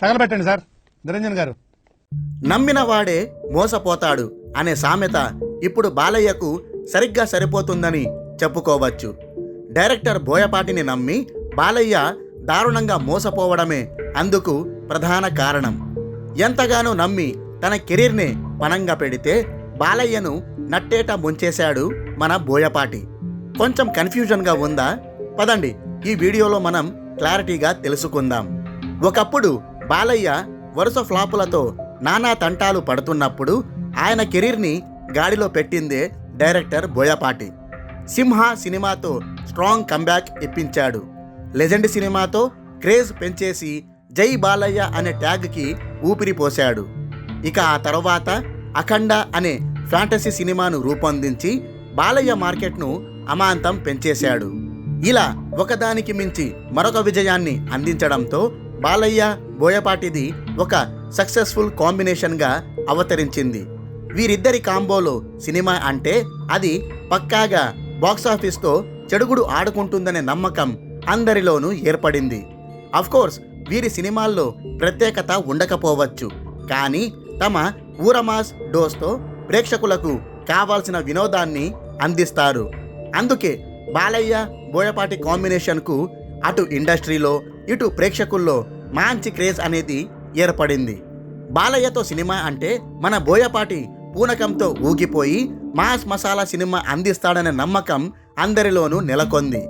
తగలబెట్టండి sir. Niranjan గారు. నమ్మిన వాడే మోసపోతాడు అనే సామెత ఇప్పుడు బాలయ్యకు సరిగ్గా సరిపోతుందని చెప్పుకోవచ్చు. డైరెక్టర్ బోయపాటిని నమ్మి బాలయ్య దారుణంగా మోసపోవడమే అందుకు ప్రధాన కారణం. ఎంతగానో నమ్మి తన కెరీర్నే పణంగా పెడితే బాలయ్యను నట్టేట ముంచేశాడు మన బోయపాటి. కొంచెం కన్ఫ్యూజన్గా ఉందా? పదండి ఈ వీడియోలో మనం క్లారిటీగా తెలుసుకుందాం. ఒకప్పుడు బాలయ్య వరుస ఫ్లాపులతో నానా తంటాలు పడుతున్నప్పుడు ఆయన కెరీర్ని గాడిలో పెట్టిందే డైరెక్టర్ బోయపాటి. సింహ సినిమాతో స్ట్రాంగ్ కంబ్యాక్ ఇప్పించాడు. లెజెండ్ సినిమాతో క్రేజ్ పెంచేసి జై బాలయ్య అనే ట్యాగ్కి ఊపిరి పోశాడు. ఇక ఆ తర్వాత అఖండ అనే ఫ్యాంటసీ సినిమాను రూపొందించి బాలయ్య మార్కెట్ను అమాంతం పెంచేశాడు. ఇలా ఒకదానికి మించి మరొక విజయాన్ని అందించడంతో బాలయ్య బోయపాటిది ఒక సక్సెస్ఫుల్ కాంబినేషన్గా అవతరించింది. వీరిద్దరి కాంబోలో సినిమా అంటే అది పక్కాగా బాక్సాఫీస్తో చెడుగుడు ఆడుకుంటుందనే నమ్మకం అందరిలోనూ ఏర్పడింది. కోర్స్ వీరి సినిమాల్లో ప్రత్యేకత ఉండకపోవచ్చు. కానీ తమ ఊరమాస్ డోస్తో ప్రేక్షకులకు కావాల్సిన వినోదాన్ని అందిస్తారు. అందుకే బాలయ్య బోయపాటి కాంబినేషన్కు అటు ఇండస్ట్రీలో ఇటు ప్రేక్షకుల్లో మంచి క్రేజ్ అనేది ఏర్పడింది. బాలయ్యతో సినిమా అంటే మన బోయపాటి పూనకంతో ఊగిపోయి మాస్ మసాలా సినిమా అందిస్తాడనే నమ్మకం అందరిలోనూ నెలకొంది.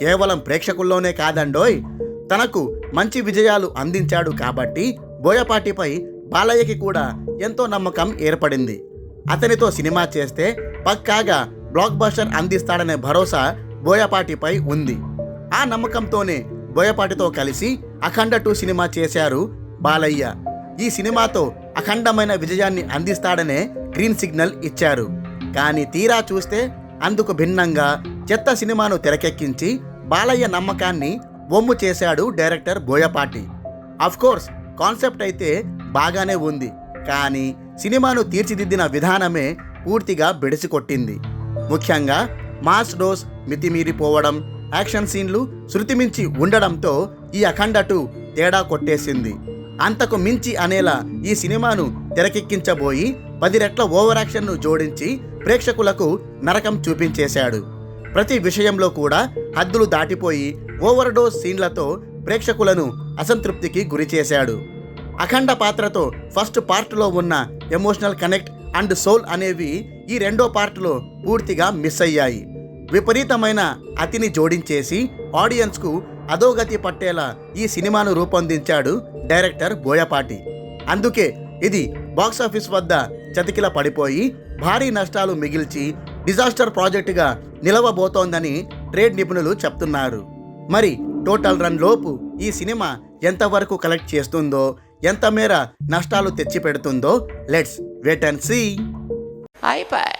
కేవలం ప్రేక్షకుల్లోనే కాదండోయ్ తనకు మంచి విజయాలు అందించాడు కాబట్టి బోయపాటిపై బాలయ్యకి కూడా ఎంతో నమ్మకం ఏర్పడింది. అతనితో సినిమా చేస్తే పక్కాగా బ్లాక్ బస్టర్ అందిస్తాడనే భరోసా బోయపాటిపై ఉంది. ఆ నమ్మకంతోనే బోయపాటితో కలిసి అఖండ టూ సినిమా చేశారు బాలయ్య. ఈ సినిమాతో అఖండమైన విజయాన్ని అందిస్తాడనే గ్రీన్ సిగ్నల్ ఇచ్చారు. కానీ తీరా చూస్తే అందుకు భిన్నంగా చెత్త సినిమాను తెరకెక్కించి బాలయ్య నమ్మకాన్ని బొమ్ము చేశాడు డైరెక్టర్ బోయపాటి. కోర్స్ కాన్సెప్ట్ అయితే బాగానే ఉంది. కానీ సినిమాను తీర్చిదిద్దిన విధానమే పూర్తిగా బెడిసికొట్టింది ముఖ్యంగా మాస్ డోస్ మితిమీరిపోవడం యాక్షన్ సీన్లు శృతిమించి ఉండడంతో ఈ అఖండ టూ తేడా కొట్టేసింది. అంతకు మించి అనేలా ఈ సినిమాను తెరకెక్కించబోయి పది రెట్ల ఓవర్ యాక్షన్ను జోడించి ప్రేక్షకులకు నరకం చూపించేశాడు. ప్రతి విషయంలో కూడా హద్దులు దాటిపోయి ఓవర్డోస్ సీన్లతో ప్రేక్షకులను అసంతృప్తికి గురిచేశాడు అఖండ పాత్రతో ఫస్ట్ పార్ట్లో ఉన్న ఎమోషనల్ కనెక్ట్ అండ్ సోల్ అనేవి ఈ రెండో పార్ట్లో పూర్తిగా మిస్ అయ్యాయి. విపరీతమైన అతిని జోడించేసి ఆడియన్స్కు అధోగతి పట్టేలా ఈ సినిమాను రూపొందించాడు డైరెక్టర్ బోయపాటి. అందుకే ఇది బాక్సాఫీస్ వద్ద చతికిల పడిపోయి భారీ నష్టాలు మిగిల్చి డిజాస్టర్ ప్రాజెక్టుగా నిలవబోతోందని ట్రేడ్ నిపుణులు చెప్తున్నారు. మరి టోటల్ రన్ లోపు ఈ సినిమా ఎంతవరకు కలెక్ట్ చేస్తుందో ఎంత మేర నష్టాలు తెచ్చిపెడుతుందో లెట్స్ వెయిట్ అండ్ సీ. అయిపోయి